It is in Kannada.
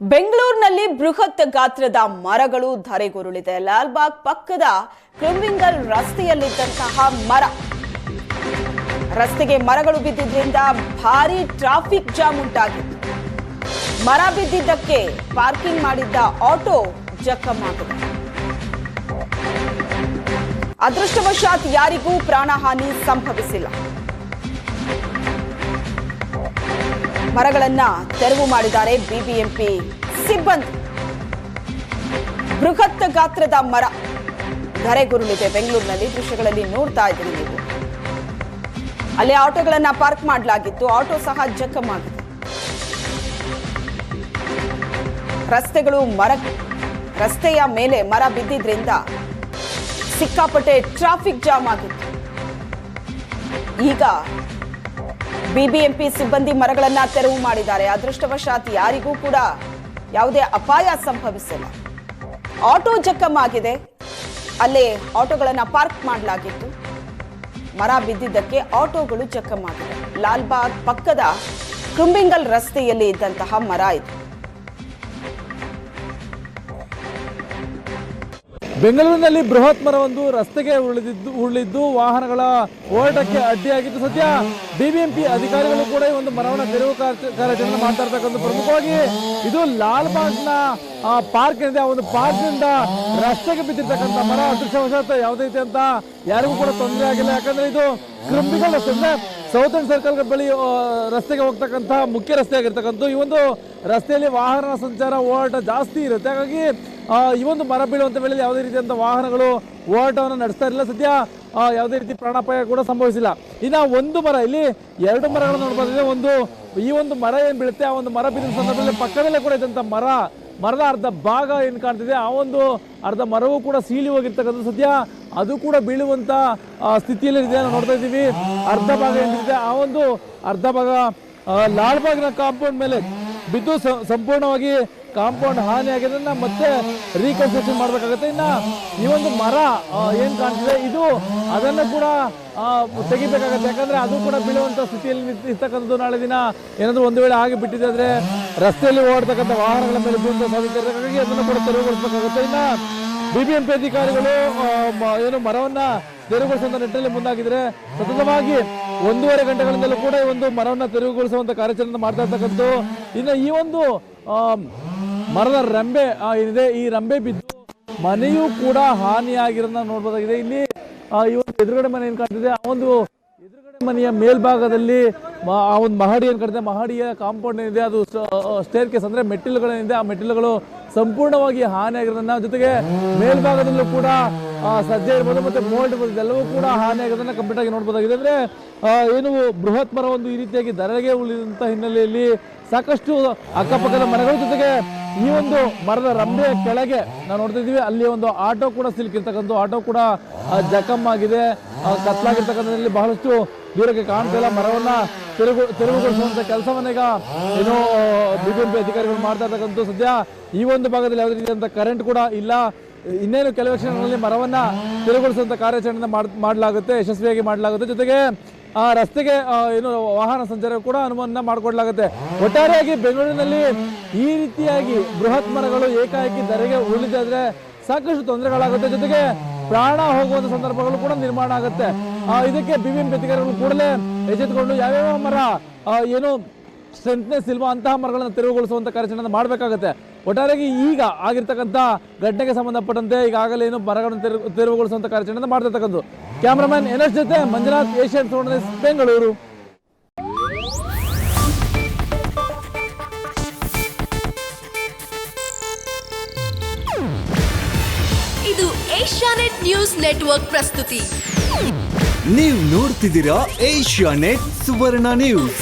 ಬೆಂಗಳೂರಿನಲ್ಲಿ ಬೃಹತ್ ಗಾತ್ರದ ಮರಗಳು ಧರೆಗುರುಳಿದೆ. ಲಾಲ್ಬಾಗ್ ಪಕ್ಕದ ಕ್ರಿಮಿಂಗಲ್ ರಸ್ತೆಯಲ್ಲಿದ್ದಂತಹ ಮರ. ರಸ್ತೆಗೆ ಮರಗಳು ಬಿದ್ದಿದ್ದರಿಂದ ಭಾರಿ ಟ್ರಾಫಿಕ್ ಜಾಮ್ ಉಂಟಾಗಿತ್ತು. ಮರ ಬಿದ್ದಿದ್ದಕ್ಕೆ ಪಾರ್ಕಿಂಗ್ ಮಾಡಿದ್ದ ಆಟೋ ಜಖಮಾಗಿದೆ. ಅದೃಷ್ಟವಶಾತ್ ಯಾರಿಗೂ ಪ್ರಾಣಹಾನಿ ಸಂಭವಿಸಿಲ್ಲ. ಮರಗಳನ್ನ ತೆರವು ಮಾಡಿದ್ದಾರೆ ಬಿಬಿಎಂಪಿ ಸಿಬ್ಬಂದಿ. ಬೃಹತ್ ಗಾತ್ರದ ಮರ. ಧರೆಗುರುಳಿದೆ ಬೆಂಗಳೂರಿನಲ್ಲಿ ದೃಶ್ಯಗಳಲ್ಲಿ ನೋಡ್ತಾ ಇದ್ದೀರಿ ನೀವು. ಅಲ್ಲಿ ಆಟೋಗಳನ್ನ ಪಾರ್ಕ್ ಮಾಡಲಾಗಿತ್ತು. ಆಟೋ ಸಹ ಜಖಮಾಗಿದೆ. ರಸ್ತೆಗಳು ಮರ, ರಸ್ತೆಯ ಮೇಲೆ ಮರ ಬಿದ್ದಿದ್ರಿಂದ ಸಿಕ್ಕಾಪಟ್ಟೆ ಟ್ರಾಫಿಕ್ ಜಾಮ್ ಆಗಿತ್ತು. ಈಗ ಬಿಬಿಎಂಪಿ ಸಿಬ್ಬಂದಿ ಮರಗಳನ್ನ ತೆರವು ಮಾಡಿದ್ದಾರೆ. ಅದೃಷ್ಟವಶಾತ್ ಯಾರಿಗೂ ಕೂಡ ಯಾವುದೇ ಅಪಾಯ ಸಂಭವಿಸಿಲ್ಲ. ಆಟೋ ಜಖಮ್ ಆಗಿದೆ ಅಲ್ಲೇ ಆಟೋಗಳನ್ನು ಪಾರ್ಕ್ ಮಾಡಲಾಗಿತ್ತು. ಮರ ಬಿದ್ದಿದ್ದಕ್ಕೆ ಆಟೋಗಳು ಜಖಮ್ ಆಗಿದೆ ಲಾಲ್ಬಾಗ್ ಪಕ್ಕದ ಕೃಂಬಿಂಗಲ್ ರಸ್ತೆಯಲ್ಲಿ ಇದ್ದಂತಹ ಮರ ಇದು. ಬೆಂಗಳೂರಿನಲ್ಲಿ ಬೃಹತ್ ಮರವೊಂದು ರಸ್ತೆಗೆ ಉಳಿದಿದ್ದು ಉಳಿದಿದ್ದು ವಾಹನಗಳ ಓಡಾಟಕ್ಕೆ ಅಡ್ಡಿಯಾಗಿದ್ದು ಸದ್ಯ ಬಿಬಿಎಂಪಿ ಅಧಿಕಾರಿಗಳು ಕೂಡ ಈ ಒಂದು ಮರವನ್ನು ತೆರವು ಕಾರ್ಯ- ಕಾರ್ಯಾಚರಣೆ ಮಾಡ್ತಾ ಇರ್ತಕ್ಕಂಥ ಪ್ರಮುಖವಾಗಿ ಇದು ಲಾಲ್ಬಾಗ್ನ ಆ, ಪಾರ್ಕ್ ಏನಿದೆ ಆ ಒಂದು ಪಾರ್ಕ್ನಿಂದ ರಸ್ತೆಗೆ ಬಿದ್ದಿರ್ತಕ್ಕಂಥ ಮರ ಅದೃಷ್ಟವಶಾತ್ ಯಾವುದೇ ರೀತಿ ಅಂತ ಯಾರಿಗೂ ಕೂಡ ತೊಂದರೆ ಆಗಿಲ್ಲ. ಯಾಕಂದ್ರೆ ಇದು ಕ್ರಂಬಿಗಳ ರಸ್ತೆ ಅಂದ್ರೆ ಸೌತರ್ನ್ ಸರ್ಕಲ್ ಬಳಿ ರಸ್ತೆಗೆ ಹೋಗ್ತಕ್ಕಂಥ ಮುಖ್ಯ ರಸ್ತೆ ಆಗಿರ್ತಕ್ಕಂಥ ಈ ಒಂದು ರಸ್ತೆಯಲ್ಲಿ ವಾಹನ ಸಂಚಾರ ಓಡಾಟ ಜಾಸ್ತಿ ಇರುತ್ತೆ. ಹಾಗಾಗಿ ಈ ಒಂದು ಮರ ಬೀಳುವಂತ ವೇಳೆಯಲ್ಲಿ ಯಾವುದೇ ರೀತಿಯಂತ ವಾಹನಗಳು ಓಡಾಟವನ್ನು ನಡೆಸ್ತಾ ಇರಲಿಲ್ಲ. ಸದ್ಯ ಯಾವುದೇ ರೀತಿ ಪ್ರಾಣಾಪಾಯ ಕೂಡ ಸಂಭವಿಸಿಲ್ಲ. ಇನ್ನು ಒಂದು ಮರ, ಇಲ್ಲಿ ಎರಡು ಮರಗಳನ್ನು ನೋಡ್ಬೋದಿದೆ ಒಂದು, ಈ ಒಂದು ಮರ ಏನ್ ಬೀಳುತ್ತೆ, ಆ ಒಂದು ಮರ ಬಿದ್ದ ಸಂದರ್ಭದಲ್ಲಿ ಪಕ್ಕದಲ್ಲೇ ಕೂಡ ಇದ್ದಂತ ಮರ, ಮರದ ಅರ್ಧ ಭಾಗ ಏನ್ ಕಾಣ್ತಿದೆ, ಆ ಒಂದು ಅರ್ಧ ಮರವೂ ಕೂಡ ಸೀಳಿ ಹೋಗಿರ್ತಕ್ಕಂಥ ಸದ್ಯ ಅದು ಕೂಡ ಬೀಳುವಂತ ಸ್ಥಿತಿಯಲ್ಲಿದೆ ನಾವು ನೋಡ್ತಾ ಇದ್ದೀವಿ, ಅರ್ಧ ಭಾಗ ಏನಿದೆ ಆ ಒಂದು ಅರ್ಧ ಭಾಗ ಲಾಲ್ಬಾಗ್ನ ಕಾಂಪೌಂಡ್ ಮೇಲೆ ಬಿದ್ದು ಸಂಪೂರ್ಣವಾಗಿ ಕಾಂಪೌಂಡ್ ಹಾನಿ ಆಗಿರೋದನ್ನ ಮತ್ತೆ ರೀಕನ್ಸ್ಟ್ರಕ್ಷನ್ ಮಾಡಬೇಕಾಗುತ್ತೆ. ಇನ್ನ ಈ ಒಂದು ಮರ ಏನು ಕಾಣ್ತಿದೆ, ಇದು ಅದನ್ನ ಕೂಡ ತೆಗಿಬೇಕಾಗತ್ತೆ. ಯಾಕಂದ್ರೆ ಅದು ಕೂಡ ಬೀಳುವಂತ ಸ್ಥಿತಿಯಲ್ಲಿ ಇರ್ತಕ್ಕಂಥದ್ದು ನಾಳೆ ದಿನ. ಏನಾದ್ರು ಒಂದು ವೇಳೆ ಆಗಿ ಬಿಟ್ಟಿದೆ ಅಂದ್ರೆ ರಸ್ತೆಯಲ್ಲಿ ಓಡತಕ್ಕಂಥ ವಾಹನಗಳ ಮೇಲೆ ಬೀಳುವಂತ ಸಾಧ್ಯತೆ ಅದನ್ನು ಕೂಡ ತೆರವುಗೊಳಿಸಬೇಕಾಗುತ್ತೆ. ಇನ್ನ ಬಿಬಿಎಂಪಿ ಅಧಿಕಾರಿಗಳು ಏನು ಮರವನ್ನ ತೆರವುಗೊಳಿಸುವಂತ ನಿಟ್ಟಿನಲ್ಲಿ ಮುಂದಾಗಿದ್ರೆ ಸತತವಾಗಿ ಒಂದೂವರೆ ಗಂಟೆಗಳಿಂದಲೂ ಕೂಡ ಈ ಒಂದು ಮರವನ್ನ ತೆರವುಗೊಳಿಸುವಂತ ಕಾರ್ಯಾಚರಣೆ ಮಾಡ್ತಾ ಇರ್ತಕ್ಕಂಥ ಇನ್ನು ಈ ಒಂದು ಮರದ ರೆಂಬೆ ಏನಿದೆ, ಈ ರಂಬೆ ಬಿದ್ದು ಮನೆಯೂ ಕೂಡ ಹಾನಿಯಾಗಿರೋದನ್ನ ನೋಡ್ಬೋದಾಗಿದೆ. ಇಲ್ಲಿ ಈ ಒಂದು ಎದುರುಗಡೆ ಮನೆ ಏನ್ ಕಾಣ್ತಿದೆ? ಆ ಒಂದು ಎದುರುಗಡೆ ಮನೆಯ ಮೇಲ್ಭಾಗದಲ್ಲಿ, ಆ ಒಂದು ಮಹಡಿ ಏನ್ ಕಾಣ್ತಿದೆ? ಮಹಡಿಯ ಕಾಂಪೌಂಡ್ ಏನಿದೆ? ಅದು ಸ್ಟೇರ್ ಕೇಸ್ ಅಂದ್ರೆ ಮೆಟ್ಟಿಲುಗಳೇನಿದೆ. ಆ ಮೆಟ್ಟಿಲುಗಳು ಸಂಪೂರ್ಣವಾಗಿ ಹಾನಿಯಾಗಿರೋದನ್ನ ಜೊತೆಗೆ ಮೇಲ್ಭಾಗದಲ್ಲೂ ಕೂಡ ಸಜ್ಜೆ ಇರ್ಬೋದು ಮತ್ತೆ ಮೋಲ್ಡ್ ಇರ್ಬೋದು ಎಲ್ಲವೂ ಕೂಡ ಹಾನಿಯಾಗೋದನ್ನ ಕಂಪ್ಲೀಟ್ ಆಗಿ ನೋಡ್ಬೋದಾಗಿದೆ. ಅಂದ್ರೆ ಏನು ಬೃಹತ್ ಮರ ಒಂದು ಈ ರೀತಿಯಾಗಿ ದರಗೆ ಉಳಿದಂತ ಹಿನ್ನೆಲೆಯಲ್ಲಿ ಸಾಕಷ್ಟು ಅಕ್ಕಪಕ್ಕದ ಮರಗಳ ಜೊತೆಗೆ ಈ ಒಂದು ಮರದ ರಂಬೆಯ ಕೆಳಗೆ ನಾವು ನೋಡ್ತಾ ಇದೀವಿ ಅಲ್ಲಿ ಒಂದು ಆಟೋ ಕೂಡ ಸಿಲುಕಿರ್ತಕ್ಕಂಥ ಆಟೋ ಕೂಡ ಜಖಮ್ ಆಗಿದೆ. ಕತ್ಲಾಗಿರ್ತಕ್ಕಂಥದ್ರಲ್ಲಿ ಬಹಳಷ್ಟು ದೂರಕ್ಕೆ ಕಾಣ್ತಾ ಇಲ್ಲ. ಮರವನ್ನ ತೆರವು ತೆರವುಗೊಳಿಸುವಂತ ಕೆಲಸವನ್ನ ಈಗ ಏನೋ, ಬಿಬಿಎಂಪಿ ಅಧಿಕಾರಿಗಳು ಮಾಡ್ತಾ ಇರ್ತಕ್ಕಂಥ ಸದ್ಯ ಈ ಒಂದು ಭಾಗದಲ್ಲಿ ಯಾವುದೇ ರೀತಿಯಂತ ಕರೆಂಟ್ ಕೂಡ ಇಲ್ಲ. ಇನ್ನೇನು ಕೆಲವು ಕ್ಷಣಗಳಲ್ಲಿ ಮರವನ್ನು ತೆರವುಗೊಳಿಸುವಂಥ ಕಾರ್ಯಾಚರಣೆ ಮಾಡಲಾಗುತ್ತೆ, ಯಶಸ್ವಿಯಾಗಿ ಮಾಡಲಾಗುತ್ತೆ. ಜೊತೆಗೆ, ಆ, ರಸ್ತೆಗೆ ಏನು ವಾಹನ ಸಂಚಾರ ಕೂಡ ಅನುಮೋದನೆ ಮಾಡಿಕೊಡ್ಲಾಗುತ್ತೆ. ಒಟ್ಟಾರೆಯಾಗಿ ಬೆಂಗಳೂರಿನಲ್ಲಿ ಈ ರೀತಿಯಾಗಿ ಬೃಹತ್ ಮರಗಳು ಏಕಾಏಕಿ ಧರೆಗೆ ಉಳಿದಾದ್ರೆ ಸಾಕಷ್ಟು ತೊಂದರೆಗಳಾಗುತ್ತೆ. ಜೊತೆಗೆ ಪ್ರಾಣ ಹೋಗುವಂತ ಸಂದರ್ಭಗಳು ಕೂಡ ನಿರ್ಮಾಣ ಆಗುತ್ತೆ. ಇದಕ್ಕೆ ಬಿಬಿಎಂಪಿ ಅಧಿಕಾರಿಗಳು ಕೂಡಲೇ ಎಚ್ಚೆತ್ತುಕೊಂಡು ಯಾವ್ಯಾವ ಮರ ಏನು ಸ್ಟ್ರೆಂತ್ನೆಸ್ ಇಲ್ವಾ ಅಂತಹ ಮರಗಳನ್ನು ತೆರವುಗೊಳಿಸುವಂಥ ಕಾರ್ಯಾಚರಣೆ ಮಾಡಬೇಕಾಗುತ್ತೆ. ಒಟ್ಟಾರೆಯಾಗಿ ಈಗ ಆಗಿರ್ತಕ್ಕಂಥ ಘಟನೆಗೆ ಸಂಬಂಧಪಟ್ಟಂತೆ ಈಗಾಗಲೇ ಏನು ಮರಗಳನ್ನು ತೆರವು ತೆರವುಗೊಳಿಸುವಂಥ ಕಾರ್ಯಾಚರಣೆ ಮಾಡ್ತಿರ್ತಕ್ಕಂಥದ್ದು. ಕ್ಯಾಮ್ರಾಮನ್ ಎನ್ಎಸ್ ಜೊತೆ ಮಂಜುನಾಥ್ ಏಷ್ಯನ್ ಸೋಣಸ್ ಬೆಂಗಳೂರು. ಇದು ಏಷ್ಯಾನೆಟ್ ನ್ಯೂಸ್ ನೆಟ್ವರ್ಕ್ ಪ್ರಸ್ತುತಿ. ನೀವು ನೋಡ್ತಿದ್ದೀರಾ ಏಷ್ಯಾನೆಟ್ ಸುವರ್ಣ ನ್ಯೂಸ್.